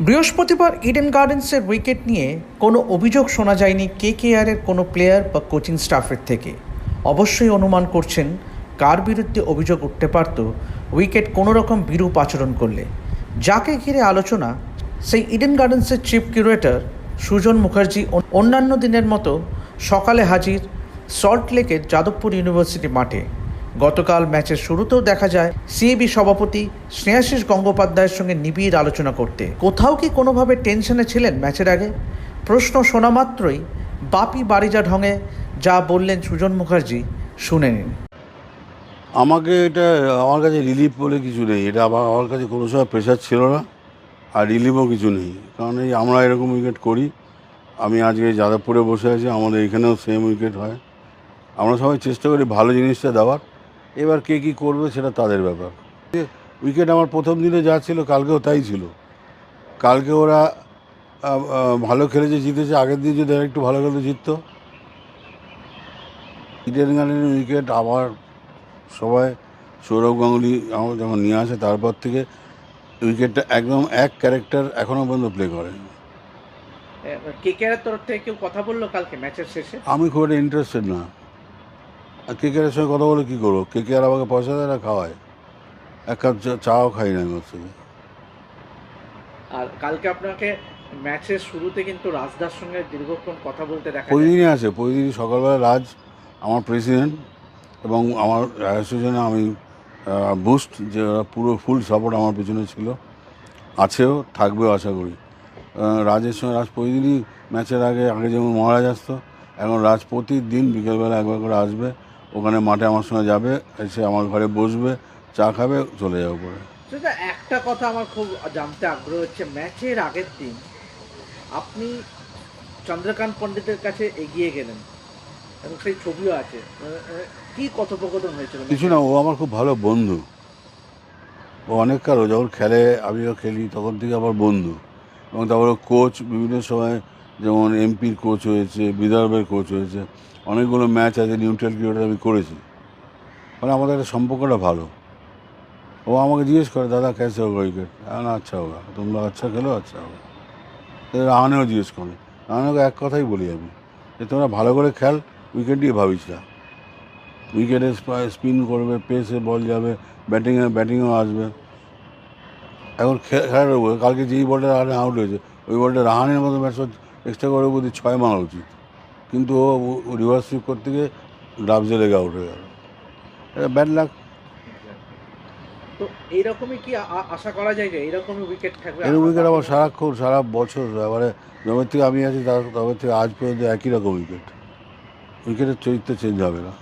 বৃহস্পতিবার Eden গার্ডেন্সের wicket নিয়ে কোনো অভিযোগ শোনা যায়নি কে কে আরের কোনো প্লেয়ার বা কোচিং স্টাফের থেকে। অবশ্যই অনুমান করছেন, কার বিরুদ্ধে অভিযোগ উঠতে পারত উইকেট কোনো রকম বিরূপ আচরণ করলে। যাকে ঘিরে আলোচনা, সেই ইডেন গার্ডেন্সের চিফ কিউরেটর সুজন মুখার্জি অন- অন্যান্য দিনের মতো সকালে হাজির সল্ট লেকের যাদবপুর ইউনিভার্সিটি মাঠে। গতকাল ম্যাচের শুরুতেও দেখা যায় সিএবি সভাপতি স্নেহাশিস গঙ্গোপাধ্যায়ের সঙ্গে নিবিড় আলোচনা করতে। কোথাও কি কোনোভাবে টেনশনে ছিলেন ম্যাচের আগে? প্রশ্ন শোনা মাত্রই বাপি বারিজা ঢঙে যা বললেন সুজন মুখার্জি শুনে নিন। আমাকে এটা আমার কাছে রিলিফ বলে কিছু নেই। এটা আমার আমার কাছে কোনো সময় প্রেশার ছিল না আর রিলিফও কিছু নেই। কারণ এই আমরা এরকম উইকেট করি। আমি আজকে যাদবপুরে বসে আছি, আমাদের এখানেও সেম উইকেট হয়। আমরা সবাই চেষ্টা করি ভালো জিনিসটা দেওয়ার। এবার কে কী করবে সেটা তাদের ব্যাপার। উইকেট আমার প্রথম দিনে যা ছিল কালকেও তাই ছিল। কালকে ওরা ভালো খেলেছে জিতেছে। আগের দিন যদি একটু ভালো খেলতে জিততো। ইডেন গার্ডেনের উইকেট আবার সবাই সৌরভ গাঙ্গুলি আমার যখন নিয়ে আসে তারপর থেকে উইকেটটা একদম এক ক্যারেক্টার এখনও পর্যন্ত প্লে করে। তরফ থেকে কেউ কথা বলল কালকে ম্যাচের শেষে? আমি খুব একটা ইন্টারেস্টেড না। আর কে কেয়ারের সঙ্গে কথা বলে কী করব? কে কে আর আমাকে পয়সা দেয় না খাওয়ায়? এক কাপ চাও খাই না আমি ওর থেকে আর কালকে আপনাকে ম্যাচের শুরুতে কিন্তু রাজদার সঙ্গে দীর্ঘক্ষণ কথা বলতে দেখা প্রতিদিনই আছে প্রতিদিনই সকালবেলা রাজ আমার প্রেসিডেন্ট এবং আমার অ্যাসোসিয়েশনে আমি বুস্ট যে ওরা পুরো ফুল সাপোর্ট আমার পেছনে ছিল। আছেও থাকবেও আশা করি। রাজের সঙ্গে রাজ প্রতিদিনই ম্যাচের আগে আগে যেমন মহারাজ আসতো এখন রাজ প্রতিদিন বিকেলবেলা একবার করে আসবে। ওখানে মাঠে আমার সঙ্গে যাবে এসে আমার ঘরে বসবে চা খাবে চলে যাবে পরে। একটা কথা আমার খুব জানতে আগ্রহ হচ্ছে ম্যাচের আগের দিন আপনি চন্দ্রকান্ত পণ্ডিতের কাছে এগিয়ে গেলেন এবং সেই ছবিও আছে। কি কথোপকথন হয়েছিল? কিছু না ও আমার খুব ভালো বন্ধু। ও অনেক কারও যখন খেলে আমিও খেলি তখন থেকে আমার বন্ধু। এবং তারপরে কোচ বিভিন্ন সময় যেমন এমপির কোচ হয়েছে, বিদর্ভের কোচ হয়েছে, অনেকগুলো ম্যাচ আছে নিউট্রাল ক্রিকেটার আমি করেছি। মানে আমাদের একটা সম্পর্কটা ভালো। ও আমাকে জিজ্ঞেস করে, দাদা, কেসে হোক উইকেট না আচ্ছা হোক, তোমরা আচ্ছা খেলো আচ্ছা হোক। রাহানেও জিজ্ঞেস করে রাহানেকে এক কথাই বলি আমি, যে তোমরা ভালো করে খেল উইকেট দিয়ে ভাবিস না। উইকেটে স্পিন করবে পেসে বল যাবে ব্যাটিংয়ে ব্যাটিংও আসবে। এখন খেলা কালকে যেই বলটা রাহানে আউট হয়েছে, ওই বলটা রাহানের মতো ব্যাটসম্যান এক্সট্রা করে বোধ ছয় মারা উচিত। কিন্তু ও রিভার্স সুইপ করতে গিয়ে গ্লাভসে লেগে আউট হয়ে গেল। এটা ব্যাড লাক তো এইরকমই কি আশা করা যায় যে এইরকমই উইকেট থাকবে? এর উইকেট আবার সারাক্ষণ সারা বছর এবারে যবে থেকে আমি আছি তার তবে থেকে আজ পর্যন্ত একই রকম উইকেট উইকেটের চরিত্র চেঞ্জ হবে না।